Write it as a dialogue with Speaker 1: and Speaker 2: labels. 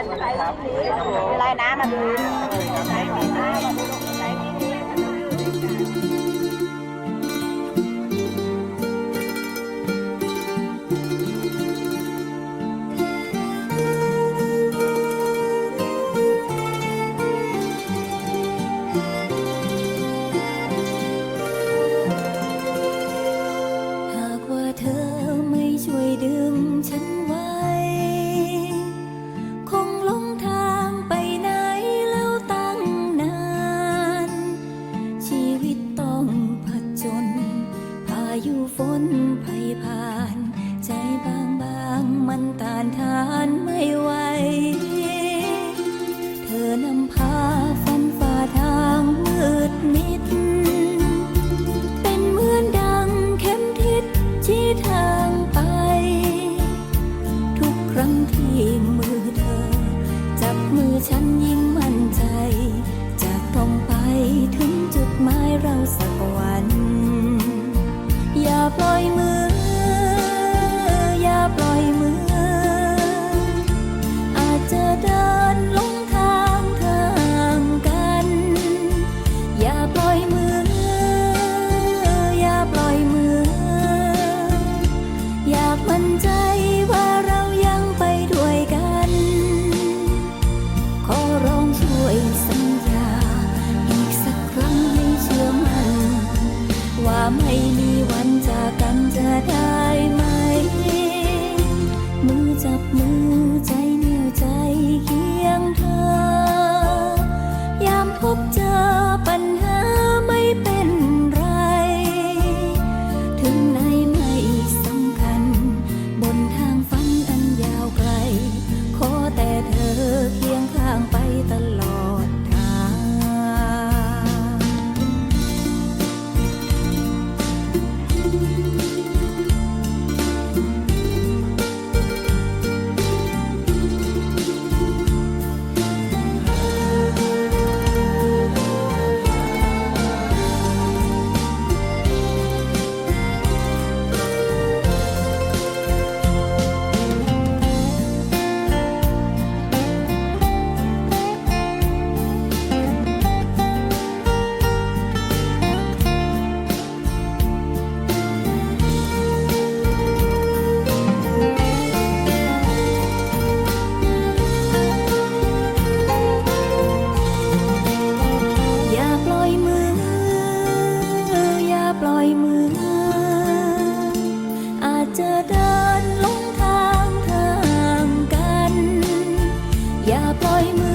Speaker 1: อะไรน้ำมัน
Speaker 2: ทุกครั้งที่มือเธอ จับมือฉันยิ่ง นใจว่าเรายังไปด้วยกัน ขอร้องช่วยสัญญา อีกสักครั้งให้เชื่อมัน ว่าไม่มีวันจากกันจะได้ไหม มือจับมือใจ Thank you. อย่าปล่อยมือ